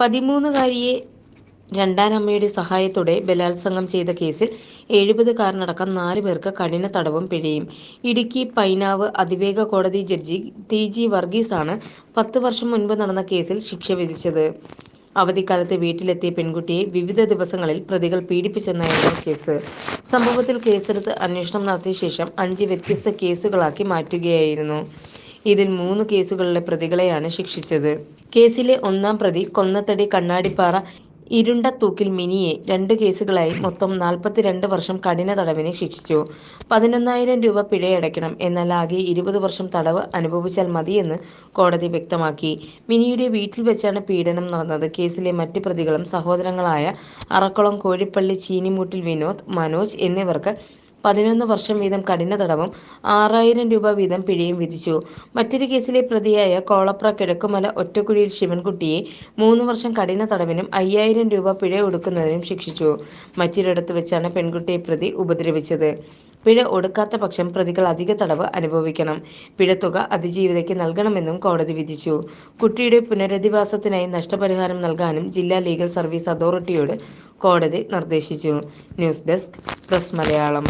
പതിമൂന്നുകാരിയെ രണ്ടാനമ്മയുടെ സഹായത്തോടെ ബലാത്സംഗം ചെയ്ത കേസിൽ എഴുപതുകാരനടക്കം നാല് പേർക്ക് കഠിന തടവും പിഴയും. ഇടുക്കി പൈനാവ് അതിവേഗ കോടതി ജഡ്ജി ടി ജി വർഗീസാണ് പത്ത് വർഷം മുൻപ് നടന്ന കേസിൽ ശിക്ഷ വിധിച്ചത്. അവധിക്കാലത്ത് വീട്ടിലെത്തിയ പെൺകുട്ടിയെ വിവിധ ദിവസങ്ങളിൽ പ്രതികൾ പീഡിപ്പിച്ചെന്നായിരുന്നു കേസ്. സംഭവത്തിൽ കേസെടുത്ത് അന്വേഷണം നടത്തിയ ശേഷം അഞ്ച് വ്യത്യസ്ത കേസുകളാക്കി മാറ്റുകയായിരുന്നു. ഇതിൽ മൂന്ന് കേസുകളിലെ പ്രതികളെയാണ് ശിക്ഷിച്ചത്. കേസിലെ ഒന്നാം പ്രതി കൊന്നത്തടി കണ്ണാടിപ്പാറ ഇരുണ്ട തൂക്കിൽ മിനിയെ രണ്ട് കേസുകളായി മൊത്തം നാൽപ്പത്തിരണ്ട് വർഷം കഠിന തടവിന് ശിക്ഷിച്ചു. പതിനൊന്നായിരം രൂപ പിഴയടയ്ക്കണം. എന്നാൽ ആകെ ഇരുപത് വർഷം തടവ് അനുഭവിച്ചാൽ മതിയെന്ന് കോടതി വ്യക്തമാക്കി. മിനിയുടെ വീട്ടിൽ വെച്ചാണ് പീഡനം നടന്നത്. കേസിലെ മറ്റ് പ്രതികളും സഹോദരങ്ങളായ അറക്കുളം കോഴിപ്പള്ളി ചീനിമൂട്ടിൽ വിനോദ്, മനോജ് എന്നിവർക്ക് പതിനൊന്ന് വർഷം വീതം കഠിന തടവും ആറായിരം രൂപ വീതം പിഴയും വിധിച്ചു. മറ്റൊരു കേസിലെ പ്രതിയായ കോളപ്ര കിഴക്കുമല ഒറ്റക്കുഴിയിൽ ശിവൻകുട്ടിയെ മൂന്ന് വർഷം കഠിന തടവിനും അയ്യായിരം രൂപ പിഴ ഒടുക്കുന്നതിനും ശിക്ഷിച്ചു. മറ്റൊരിടത്ത് വെച്ചാണ് പെൺകുട്ടിയെ പ്രതി ഉപദ്രവിച്ചത്. പിഴ ഒടുക്കാത്ത പക്ഷം പ്രതികൾ അധിക തടവ് അനുഭവിക്കണം. പിഴത്തുക അതിജീവിതയ്ക്ക് നൽകണമെന്നും കോടതി വിധിച്ചു. കുട്ടിയുടെ പുനരധിവാസത്തിനായി നഷ്ടപരിഹാരം നൽകാനും ജില്ലാ ലീഗൽ സർവീസ് അതോറിറ്റിയോട് കോടതി നിർദ്ദേശിച്ചു. News desk press Malayalam